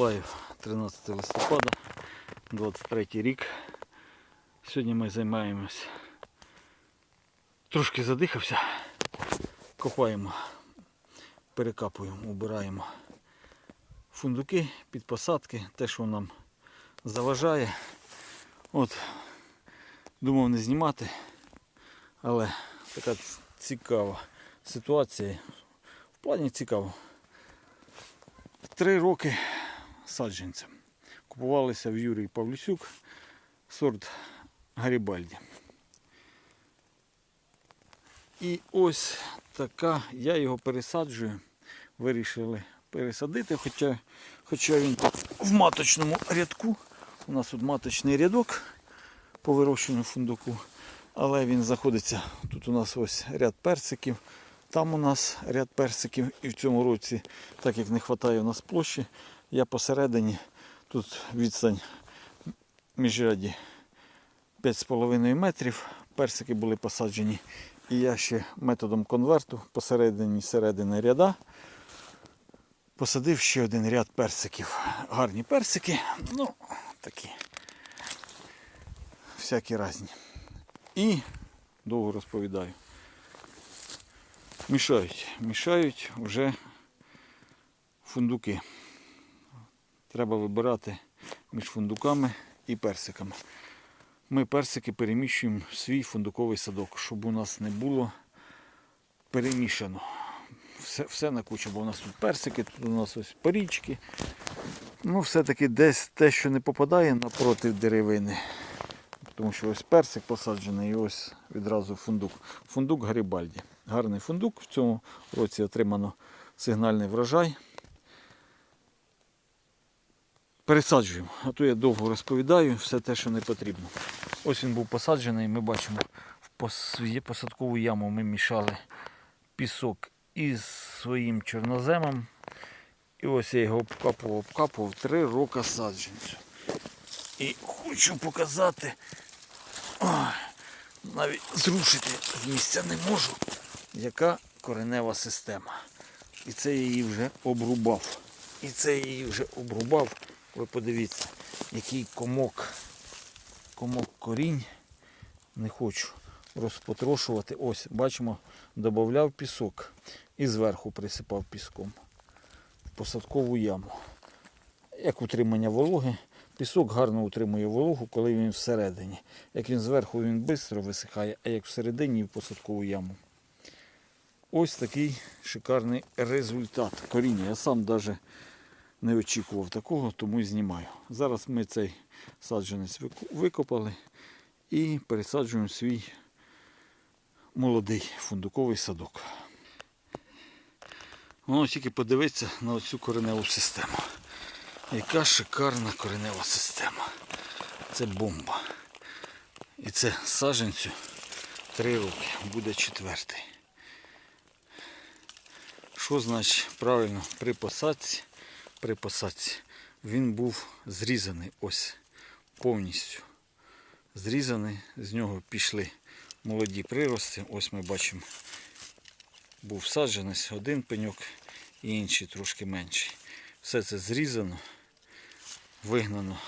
Миколаїв, 13 листопада, 23 рік. Сьогодні ми займаємось. Трошки задихався. Копаємо, перекапуємо, убираємо фундуки під посадки, те, що нам заважає. От, думав не знімати, але така цікава ситуація. В плані цікаво. Три роки саджанцям. Купувалися в Юрій Павлюсюк сорт Гарібальді. І ось така, я його пересаджую. Вирішили пересадити, хоча, хоча він тут в маточному рядку. У нас тут маточний рядок по вирощенню фундуку. Але він знаходиться. Тут у нас ось ряд персиків. Там у нас ряд персиків. І в цьому році, так як не вистачає у нас площі, я посередині, тут відстань міжряді 5,5 метрів. Персики були посаджені. І я ще методом конверту посередині середини ряда посадив ще один ряд персиків. Гарні персики, ну такі всякі різні. І довго розповідаю. Мішають, мішають вже фундуки. Треба вибирати між фундуками і персиками. Ми персики переміщуємо в свій фундуковий садок, щоб у нас не було перемішано. Все, все на кучу, бо у нас тут персики, тут у нас ось порічки. Ну, все-таки десь те, що не попадає напроти деревини. Тому що ось персик посаджений і ось відразу фундук. Фундук Гарібальді. Гарний фундук. В цьому році отримано сигнальний врожай. Пересаджуємо, а то я довго розповідаю все те, що не потрібно. Ось він був посаджений, ми бачимо, в посадкову яму ми мішали пісок із своїм чорноземом. І ось я його обкапував, обкапував три роки саджанцю. І хочу показати, ой, навіть зрушити з місця не можу, яка коренева система. І це я її вже обрубав. І це я її вже обрубав. Ви подивіться, який комок, комок корінь. Не хочу розпотрошувати. Ось, бачимо, додавав пісок і зверху присипав піском в посадкову яму. Як утримання вологи, пісок гарно утримує вологу, коли він всередині. Як він зверху, він швидко висихає, а як всередині в посадкову яму. Ось такий шикарний результат коріння. Я сам навіть не очікував такого, тому і знімаю. Зараз ми цей саджанець викопали і пересаджуємо свій молодий фундуковий садок. Воно тільки подивитися на цю кореневу систему. Яка шикарна коренева система. Це бомба. І це саджанцю три роки, буде четвертий. Що значить правильно при посадці? При посадці він був зрізаний ось повністю. Зрізаний, з нього пішли молоді прирости. Ось ми бачимо, був саджанець один пеньок і інший трошки менший. Все це зрізано, вигнано,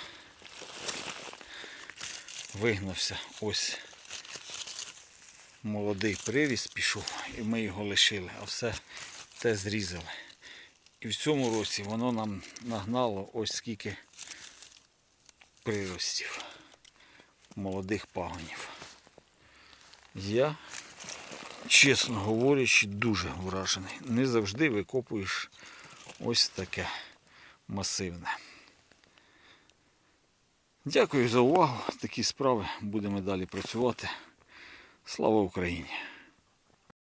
вигнався ось молодий приріст пішов, і ми його лишили, а все те зрізали. І в цьому році воно нам нагнало ось скільки приростів молодих пагонів. Я, чесно говорячи, дуже вражений. Не завжди викопуєш ось таке масивне. Дякую за увагу. Такі справи будемо далі працювати. Слава Україні!